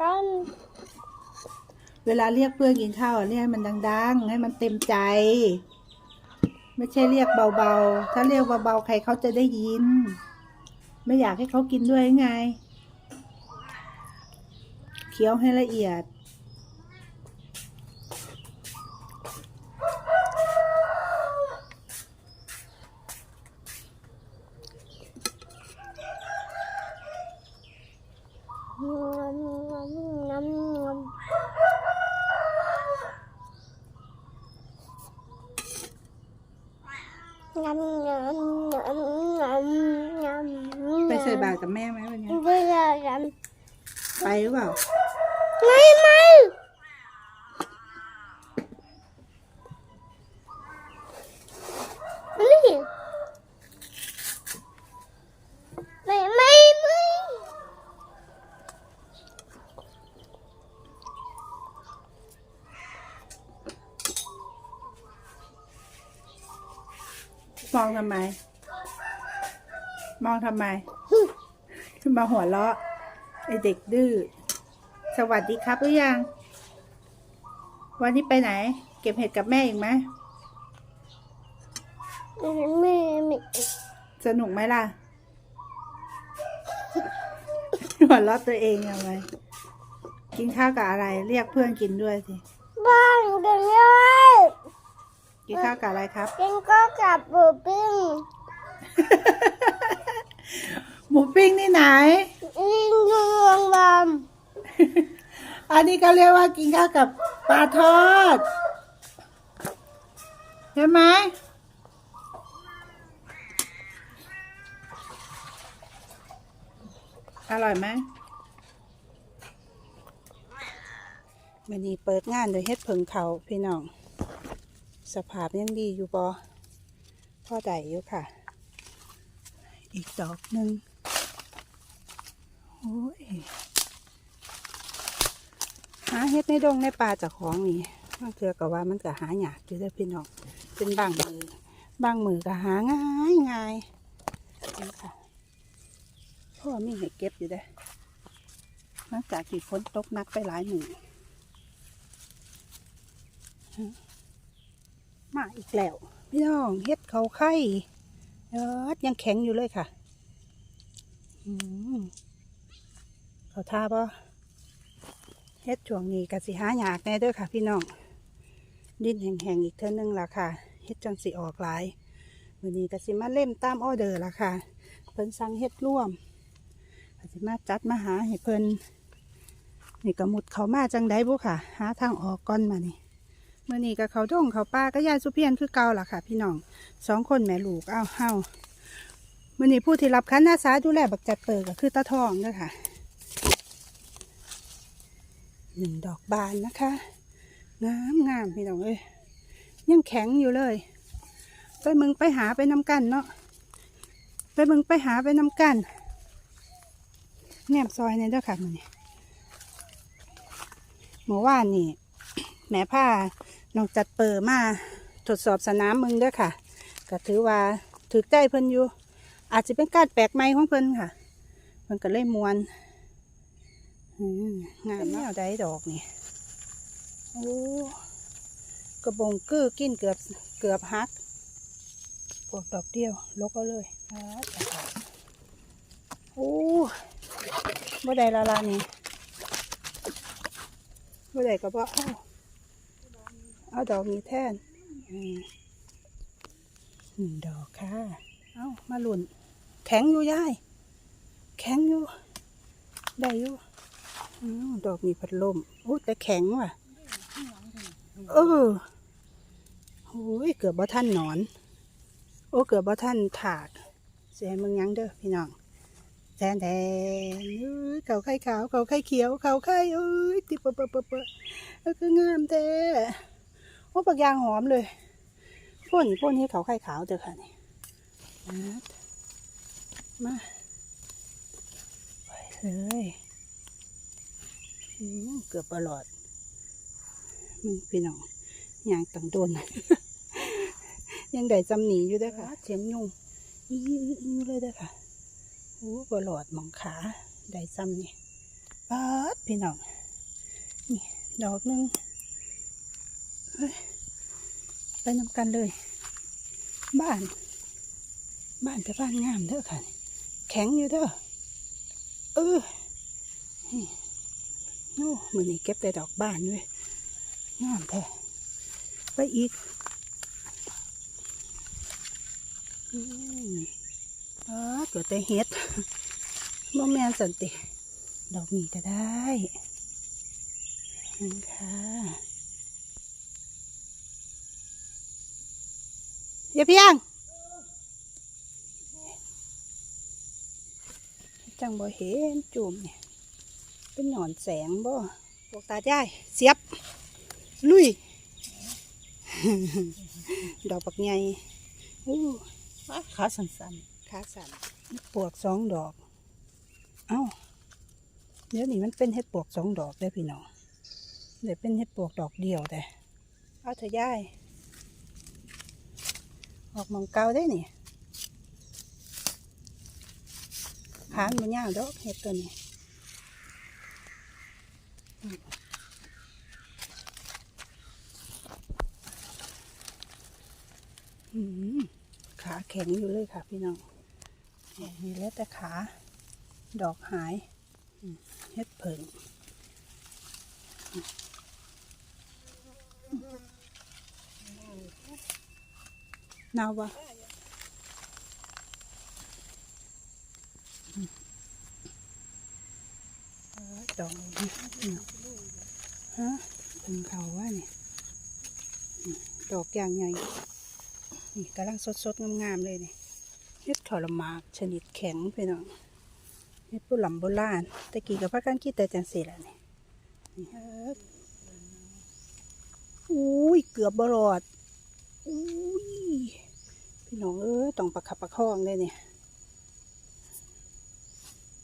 กัน เวลาเรียกเพื่อนกินข้าวเรียกให้มันดัง ๆ ให้มันเต็มใจ ไม่ใช่เรียกเบาๆ ถ้าเรียกเบาๆใครเขาจะได้ยิน ไม่อยากให้เขากินด้วยไง เคี้ยวให้ละเอียด bây giờ làm bay đúng không? Ngay mày! Mong thầm mày Mong thầm mày. รือเปล่าำไม่ไม่ไม่ไม่ไม่ไม่มองทำไมมองทำไมมาหัวเราะไอเด็กดื้อ สวัสดีครับหรือยัง วันนี้ไปไหน เก็บเห็ดกับแม่อีกไหมไม่ไม่ไม่สนุกไหมล่ะ หัวเราะตัวเองยังไงกินข้าวกับอะไร เรียกเพื่อนกินด้วยสิบ้านกันเลยกินข้าวกับอะไรครับ กินก็กลับบูปิ้ง หมูปิ้งนี่ไหนลิงยูงบอมอันนี้ก็เรียกว่ากินข้าวกับปลาทอดใช่ไหมอร่อยไหมวันนี้เปิดงานโดยเฮ็ดเพิงเขาพี่น้อง สภาพยังดีอยู่บอพ่อใดอยู่ค่ะ อีกดอกหนึ่งโอ้ย หา เฮ็ดในดงในป่าจากของนี่บางเทือก็ว่ามันก็หาหยากอยู่เด้พี่น้องเป็นบางมือบางมือก็หาง่ายง่ายนี่ค่ะพ่อมีให้เก็บอยู่เด้หลังจากที่ฝนตกนักไปหลายมือฮะมาอีกแล้วพี่น้องเฮ็ดเขาไข่ยอดยังแข็งอยู่เลยค่ะเขาท่าปะ เฮ็ดช่วงนี้ก็สิหายากแน่เด้อค่ะ พี่น้อง ดินแห้งๆอีกเท่านึงล่ะค่ะ เฮ็ดจังสิออกหลายวันนี้ก็สิมาเล่มตามออเดอร์ล่ะค่ะ เพิ่นสั่งเฮ็ดร่วมก็สิมาจัดมาหาให้เพิ่นนี่ก็มุดเขามาจังได้บุค่ะ หาทางออกก่อนมานี่มื่อนี้ก็เขาดงเขาป้าก็ยายสุเพียนคือเก่าล่ะค่ะ พี่น้องสองคนแม่ลูกอ้าวเฮามื่อนี้ผู้ที่รับคันอาสาดูแลบักจัดเปิดก็คือตาทองเด้อค่ะ หนึ่งดอกบานนะคะ งามงามพี่น้องเอ้ยยังแข็งอยู่เลย ไปมึงไปหาไปน้ำกันเนาะไปมึงไปหาไปน้ำกันแนมซอยในเด้อค่ะมันนี่เมื่อวานนี่ แม่ผ้าน้องจัดเปิดมาทดสอบสนามมึงเด้อค่ะ ก็ถือว่าถือใจเพิ่นอยู่ อาจจะเป็นการแปลกใหม่ของเพิ่นค่ะเพิ่นก็เลยมวน งามมากได้ดอกนี่โอ้กระบงกือกินเกือบเกือบหักปวดดอกเดียวลกเอาเลยอ่าตายโอ้บ่ได้ละลานี่บ่ได้ก็บ่เอาเอาดอกนี้แทนอืมหนึ่งดอกค่ะเอามาหลุนแข็งอยู่ย่ายแข็งอยู่ได้อยู่ ดอกมีพัดลมโอ้แต่แข็งว่ะ เออโอ้ยเกือบบ่ท่านหนอน โอ้เกือบบ่ท่านถาดเสียมึงยังเด้อพี่น้องแดนแดนเอ้ยเขาไข่ขาวเขาไข่เขียวเขาไข่เอ้ยติเปะเปะเปะเปะเออคืองามแท้โอ้ปักยางหอมเลยพ่นพ่นให้เขาไข่ขาวเด้อค่ะนี่นะมาไปเลยอืม เกือบประหลอดมึงพี่น้องยางต้องโดนยังได้จำหนีอยู่ด้วยค่ะเสียงยุงอีอยู่เลยด้อค่ะโอ้ประหลอดหมองขาได้จำนี่ปัดพี่น้องนี่ดอกหนึงเอ้ยไปนำกันเลย บ้าน บ้านแต่บ้านงามเด้อค่ะ แข็งอยู่เด้อเออ โอ้มือนี้เก็บแต่ดอกบ้านเว้ยงามแท้ไปอีกอืมอ๋อเกิดแต่เห็ดโมแมนสันติ ดอกนี้ก็ได้นี่ค่ะอย่าเพียงจังบ่เห็นจุ่มเนี่ย เป็นหนอนแสงบ่พวกตาจ้ายเสียบ ลุย ดอกปักใหญ่อู้ขาสั้นขาสั่นปวกสองดอก เอ้าเดี๋ยวนี้มันเป็นเห็ดปวกสองดอกได้อพี่น้องเดี๋ยวเป็นเห็ดปวกดอกเดียวแต่เอาเถอะย่ายออกหมองเกาได้นี่หางมันยาวดอกเห็ดตัวนี้อืม ขาแข็งอยู่เลยค่ะพี่น้องนี่ยมีแล้วแต่ขา ดอกหายเฮ็ดเผิงนาวะอืมเออ ดอกฮะถึงเขาว่านี่อืมดอกอย่างใหญ่นี่กำลังสดๆงามๆเลยนี่เฮ็ดขอลมากชนิดแข็งพี่น้องเฮ็ดผู้หลำโบราณตะกี้กับพักกันคิดแต่จังสีแหละนี่นี่เฮ็ดอุ้ยเกือบบรอดอุ้ยพี่น้องเอ้ยต้องประคับประคองเลยเนี่ย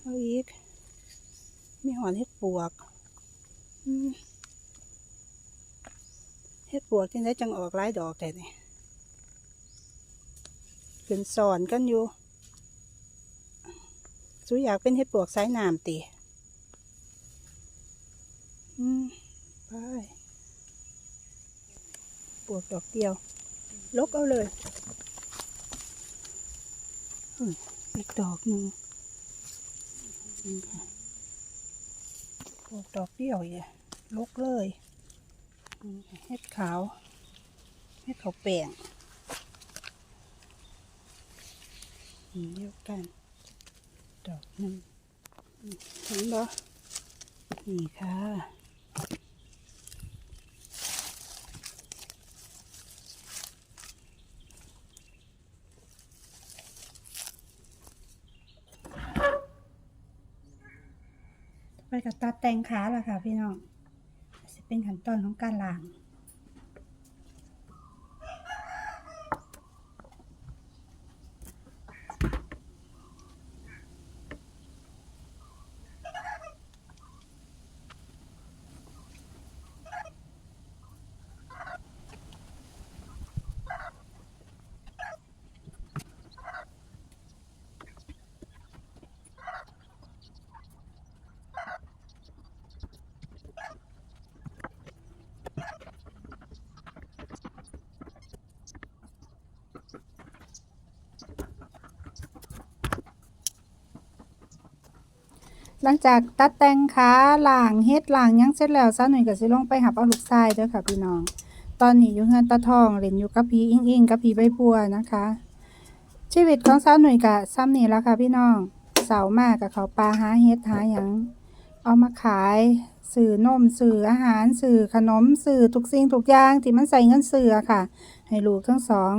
เอาอีก มีหอนเฮ็ดปวกเฮ็ดปวกที่ได้จังออกหลายดอกแต่นี่เป็นสอนกันอยู่สุอยากเป็นเห็ดปวกสายน้ำตีอืมไปปวกดอกเดียว ลกเอาเลยอีกดอกหนึ่งนี่ค่ะ ปวกดอกเดียวอย่าลกเลยอืมเห็ดขาวเห็ดขาวแป้งอันเดียวกัน ดอกหนึ่งอืมเห็นบ่นี่ค่ะ ไปกับตัดแต่งขาละค่ะพี่น้องจะเป็นขั้นตอนของการล้าง หลังจากตัดแต่งขาหล่างเฮ็ดหล่างยังเสร็จแล้วซะหนุ่ยก็สิลงไปหับเอาลูกชายเด้อค่ะพี่น้อง ตอนนี้อยู่เฮือนตาทองเล่นอยู่กับพี่อิงอิงกับพี่ใบบัวนะคะ ชีวิตของสาวหนุ่ยกะซ้ำนี่แล้วค่ะพี่น้องเสาร์มากกับเขาปลาหาเฮ็ดหาหยังเอามาขายสื่อนมสื่ออาหารสื่อขนมสื่อทุกสิ่งทุกอย่างที่มันใส่เงินสื่อค่ะ ให้ลูกทั้งสอง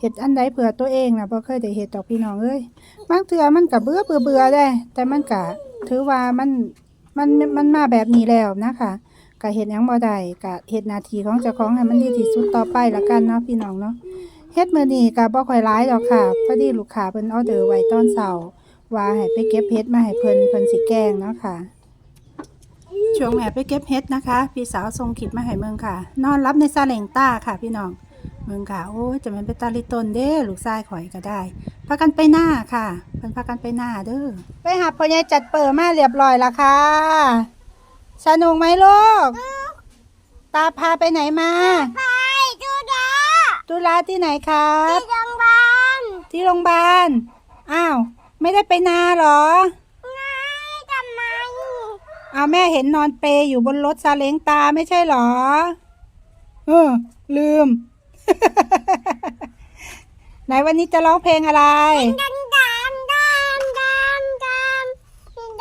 เฮ็ดอันใดเผื่อตัวเองนะบ่เคยได้เฮ็ดดอกพี่น้องเอ้ยบางเทื่อมันก็เบื่อเบื่อเบื่อได้ แต่มันก็ ถือว่ามันมันมันมาแบบนี้แล้วนะคะก็เฮ็ดยังบ่ได้ก็เฮ็ดนาทีของเจ้าของให้มันดีที่สุดต่อไปละกันเนาะพี่น้องเนาะเฮ็ดมื้อนี้ก็บ่ค่อยหลายดอกค่ะพอดีลูกค้าเพิ่นออเดอร์ไว้ตอนเช้าว่าให้ไปเก็บเฮ็ดมาให้เพิ่นเพิ่นสิแกงเนาะค่ะช่วงแม่ไปเก็บเฮ็ดนะคะ พี่สาวส่งคลิปมาให้เมืองค่ะ นอนรับในซาเล้งต้าค่ะ พี่น้องเมืองค่ะโอ้จะมันเป็นตาลิตนเด้ลูกชายข่อยก็ได้ พากันไปหน้าค่ะเพิ่นพากันไปหน้าเด้อไปหาพ่อใหญ่จัดเปิดมาเรียบร้อยและค่ะ สนุกไหมลูก ตาพาไปไหนมา ไปดูดาตุลาที่ไหนครับ ที่โรงพยาบาลที่โรงพยาบาล อ้าว ไม่ได้ไปนาเหรอไงทำไมอ้าวแม่เห็นนอนเปรอยู่บนรถซาเล้งตาไม่ใช่เหรอ เออ ลืม ไหนวันนี้จะร้องเพลงอะไร ดันดันดันดันดัน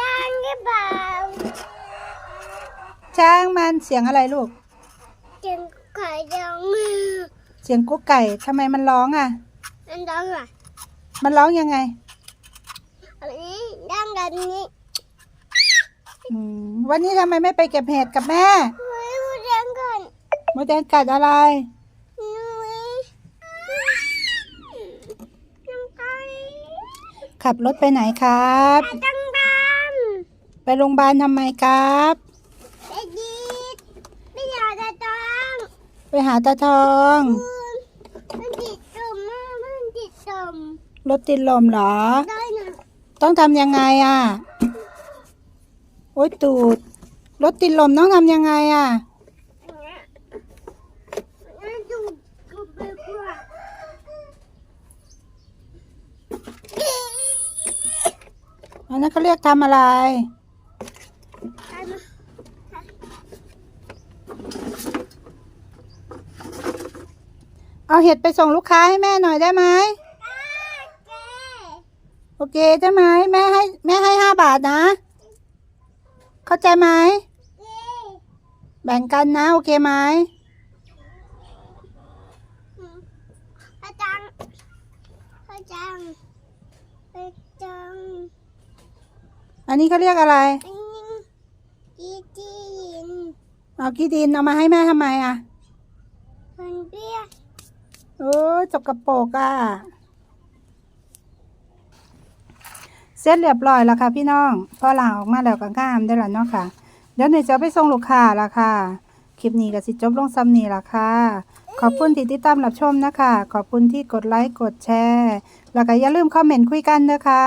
ดันหรือเปล่าช้างมันเสียงอะไรลูกจึงขอยยังมือเสียงกุ๊กไก่ทำไมมันร้องอะอันดังอะ มันร้องยังไงอันนี้ดังดันนี้วันนี้ทำไมไม่ไปเก็บเห็ดกับแม่เฮ้ยพูดงก่อนโมแดงกัดอะไร ขับรถไปไหนครับดังดันไปโรงพยาบาลทำไมครับไปดีดไม่อยากจะตังไปหาตาทองมันติดตุ่มมากมันติดตุ่มรถติดลมเหรอได้นะต้องทำยังไงอะ โอ๊ยตูด รถติดลมต้องทำยังไงอะ เนี่ยน่าดูดูไปกว่า อั นนั้นเขาเรียกทำอะไรไเอาเห็ดไปส่งลูกค้าให้แม่หน่อยได้ไหมเจ๊โอเคใช่ไหมแม่ให้แม่ให้ห้าบาทนะ เข้าใจไหมแบ่งกันนะ โอเคไหมพระจังพระจังจัง อันนี้เขาเรียกอะไร อันนี้จีจีนเอากีดินเอามาให้แม่ทำไมอะคนเบี้ยโอ้ยจกกระโปรกอะ เสร็จเรียบร้อยแล้วค่ะพี่น้อง พอหลังออกมาแล้วก็งามได้แล้วเนาะค่ะ เดี๋ยวหนูจะไปส่งลูกค้าละค่ะ คลิปนี้ก็สิจบลงซ้ำนี้ละค่ะ ขอบคุณที่ติดตามรับชมนะคะ ขอบคุณที่กดไลค์ กดแชร์ แล้วก็อย่าลืมคอมเมนต์คุยกันเด้อค่ะ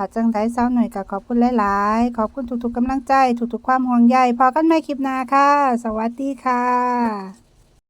ถ้าจังไดเศร้าหน่อยก็ขอบคุณหลายๆ ขอบคุณทุกๆกำลังใจ ทุกๆความห่วงใยพอกันใหม่คลิปหน้าค่ะ สวัสดีค่ะ